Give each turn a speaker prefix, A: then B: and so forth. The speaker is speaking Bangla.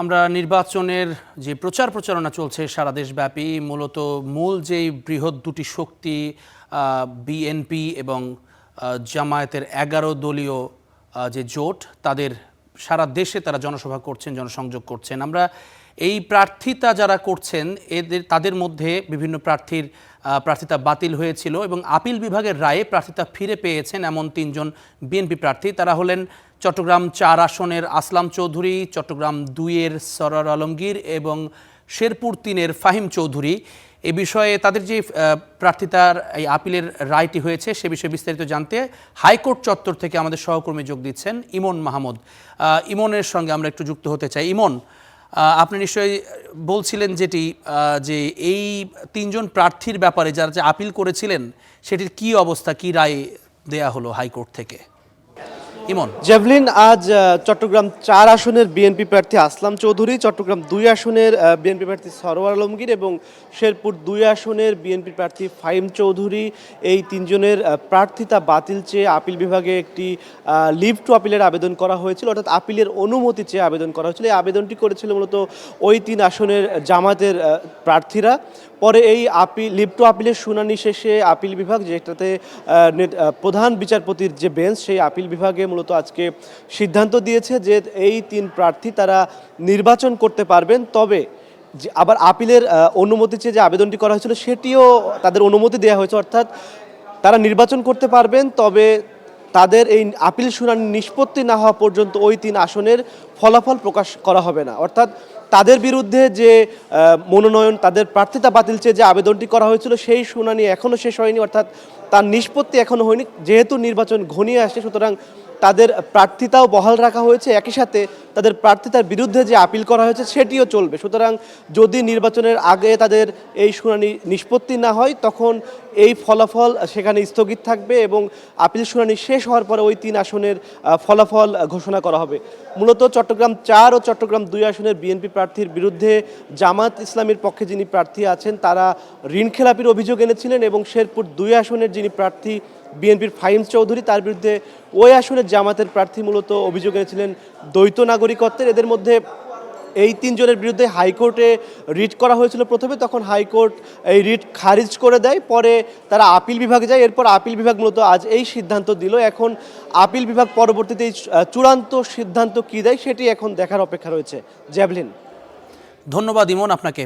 A: আমরা নির্বাচনের যে প্রচার প্রচারণা চলছে সারা দেশব্যাপী, মূলত মূল যেই বৃহৎ দুটি শক্তি বিএনপি এবং জামায়াতের এগারো দলীয় যে জোট, তাদের সারা দেশে তারা জনসভা করছেন, জনসংযোগ করছেন। আমরা এই প্রার্থিতা যারা করছেন, এদের, তাদের মধ্যে বিভিন্ন প্রার্থীর প্রার্থিতা বাতিল হয়েছিল এবং আপিল বিভাগের রায়ে প্রার্থিতা ফিরে পেয়েছেন এমন তিনজন বিএনপি প্রার্থী। তারা হলেন চট্টগ্রাম চার আসনের আসলাম চৌধুরী, চট্টগ্রাম দুইয়ের সরার আলমগীর এবং শেরপুর তিনের ফাহিম চৌধুরী। এ বিষয়ে তাদের যে প্রার্থিতার এই আপিলের রায়টি হয়েছে, সে বিষয়ে বিস্তারিত জানতে হাইকোর্ট চত্বর থেকে আমাদের সহকর্মী যোগ দিচ্ছেন ইমন মাহমুদ। ইমনের সঙ্গে আমরা একটু যুক্ত হতে চাই। ইমন আপনি নিশ্চয়ই বলছিলেন যেটি যে এই তিনজন প্রার্থীর ব্যাপারে যারা যে আপিল করেছিলেন, সেটির কি অবস্থা, কি রায় দেয়া হলো হাইকোর্ট থেকে? ইমন।
B: জেভলিন, আজ চট্টগ্রাম চার আসনের বিএনপি প্রার্থী আসলাম চৌধুরী, চট্টগ্রাম দুই আসনের বিএনপি প্রার্থী সরোয়ার আলমগীর এবং শেরপুর দুই আসনের বিএনপি প্রার্থী ফাইম চৌধুরী। এই তিনজনের প্রার্থিতা বাতিল চেয়ে আপিল বিভাগে একটি লিভ টু আপিলের আবেদন করা হয়েছিল। অর্থাৎ আপিলের অনুমতি চেয়ে আবেদন করা হয়েছিল। এই আবেদনটি করেছিল মূলত ওই তিন আসনের জামাতের প্রার্থীরা। পরে এই আপিল লিভ টু আপিলের শুনানি শেষে আপিল বিভাগ, যেটাতে প্রধান বিচারপতির যে বেঞ্চ, সেই আপিল বিভাগে মূলত আজকে সিদ্ধান্ত দিয়েছে যে এই তিন প্রার্থী তারা নির্বাচন করতে পারবেন। তবে আবার আপিলের অনুমতি চেয়ে যে আবেদনটি করা হয়েছিল, সেটিও তাদের অনুমতি দেওয়া হয়েছে। অর্থাৎ তারা নির্বাচন করতে পারবেন, তবে তাদের এই আপিল শুনানি নিষ্পত্তি না হওয়া পর্যন্ত ওই তিন আসনের ফলাফল প্রকাশ করা হবে না। অর্থাৎ তাদের বিরুদ্ধে যে মনোনয়ন, তাদের প্রার্থিতা বাতিল চেয়ে যে আবেদনটি করা হয়েছিল, সেই শুনানি এখনও শেষ হয়নি। অর্থাৎ তার নিষ্পত্তি এখনও হয়নি। যেহেতু নির্বাচন ঘনিয়ে আসছে, সুতরাং তাদের প্রার্থিতাও বহাল রাখা হয়েছে। একই সাথে তাদের প্রার্থিতার বিরুদ্ধে যে আপিল করা হয়েছে, সেটিও চলবে। সুতরাং যদি নির্বাচনের আগে তাদের এই শুনানি নিষ্পত্তি না হয়, তখন এই ফলাফল সেখানে স্থগিত থাকবে এবং আপিল শুনানি শেষ হওয়ার পরে ওই তিন আসনের ফলাফল ঘোষণা করা হবে। মূলত চট্টগ্রাম চার ও চট্টগ্রাম দুই আসনের বিএনপি প্রার্থীর বিরুদ্ধে জামাত ইসলামের পক্ষে যিনি প্রার্থী আছেন, তারা ঋণ খেলাপির অভিযোগ এনেছিলেন এবং শেরপুর দুই আসনের যিনি প্রার্থী বিএনপির ফাহিম চৌধুরী, তার বিরুদ্ধে ওই আসনের জামাতের প্রার্থী মূলত অভিযোগ এনেছিলেন দ্বৈত নাগরিকত্বের। এদের মধ্যে এই তিনজনের বিরুদ্ধে হাইকোর্টে রিট করা হয়েছিল প্রথমে, তখন হাইকোর্ট এই রিট খারিজ করে দেয়, পরে তারা আপিল বিভাগে যায়, এরপর আপিল বিভাগ মূলত আজ এই সিদ্ধান্ত দিল। এখন আপিল বিভাগ পরবর্তীতে এই চূড়ান্ত সিদ্ধান্ত কী দেয়, সেটি এখন দেখার অপেক্ষা রয়েছে। জ্যাভলিন।
A: ধন্যবাদ ইমন আপনাকে।